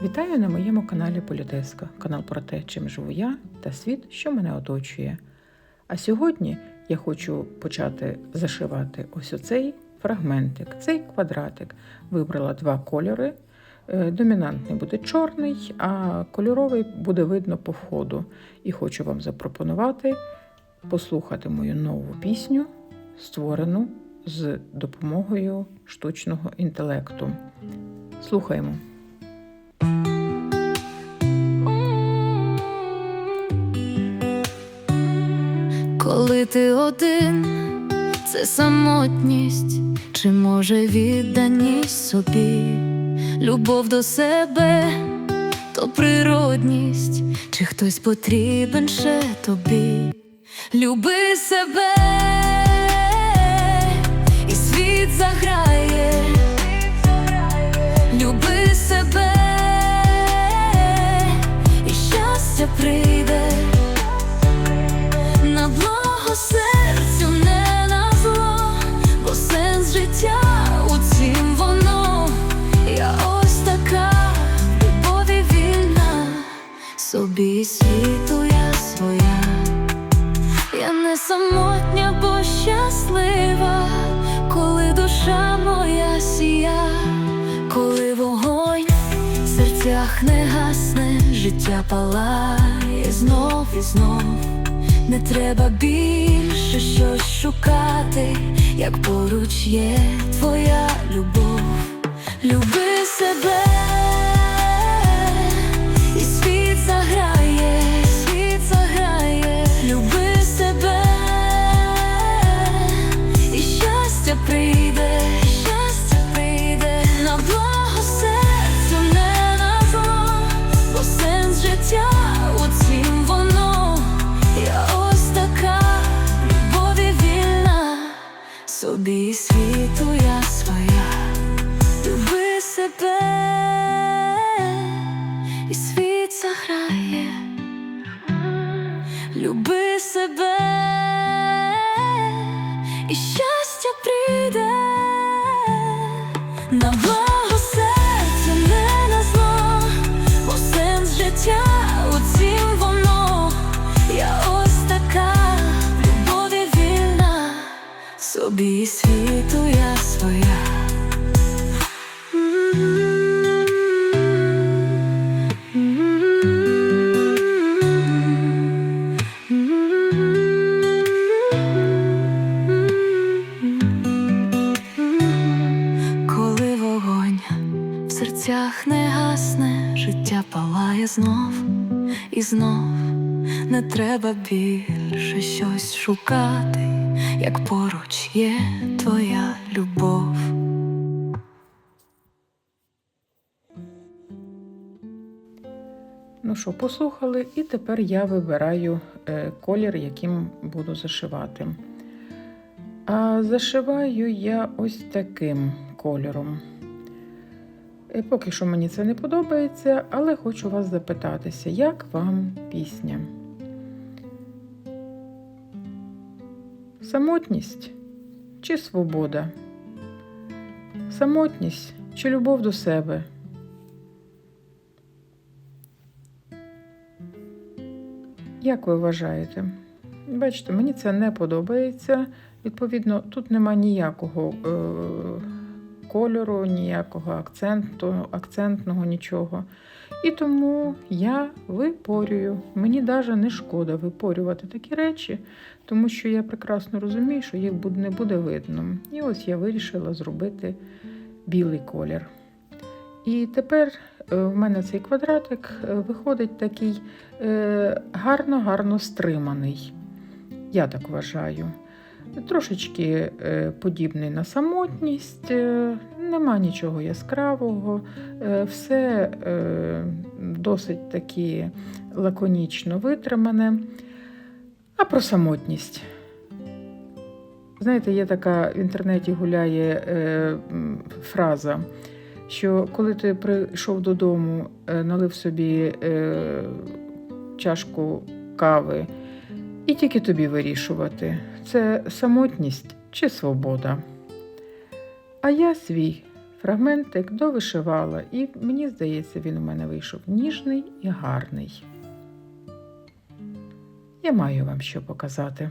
Вітаю на моєму каналі Політеска, канал про те, чим живу я та світ, що мене оточує. А сьогодні я хочу почати зашивати ось оцей фрагментик, цей квадратик. Вибрала два кольори. Е, Домінантний буде чорний, а кольоровий буде видно по входу. І хочу вам запропонувати послухати мою нову пісню, створену з допомогою штучного інтелекту. Слухаємо. Коли ти один, це самотність, чи може відданість собі, любов до себе, то природність, чи хтось потрібен ще тобі, люби себе, і світ заграє, люби себе, і щастя прийде собі і світу я своя. Я не самотня, бо щаслива, коли душа моя сія, коли вогонь в серцях не гасне, життя палає знов і знов. Не треба більше щось шукати, як поруч є твоя любов. Люби себе, люби себе, і щастя прийде. На благо серця, не на зло, бо сенс життя у цім воно. Я ось така. В любові вільна, собі і серцях не гасне, життя палає знов і знов. Не треба більше щось шукати, як поруч є твоя любов. Ну що, послухали, і тепер я вибираю е, колір, яким буду зашивати. А зашиваю я ось таким кольором. Е, Поки що мені це не подобається, але хочу вас запитатися, як вам пісня? Самотність чи свобода? Самотність чи любов до себе? Як ви вважаєте? Бачите, мені це не подобається. Відповідно, тут нема ніякого е, кольору, ніякого акценту, акцентного нічого. І тому я випорюю. Мені навіть не шкода випорювати такі речі, тому що я прекрасно розумію, що їх не буде видно. І ось я вирішила зробити білий колір. І тепер е, в мене цей квадратик е, виходить такий е, гарно-гарно стриманий. Я так вважаю. Трошечки е, подібний на самотність, е, нема нічого яскравого, е, все досить таки лаконічно витримане. А про самотність. Знаєте, є така в інтернеті гуляє фраза, що коли ти прийшов додому, налив собі чашку кави, і тільки тобі вирішувати, це самотність чи свобода. А я свій фрагментик довишивала, і мені здається, він у мене вийшов ніжний і гарний. Я маю вам що показати.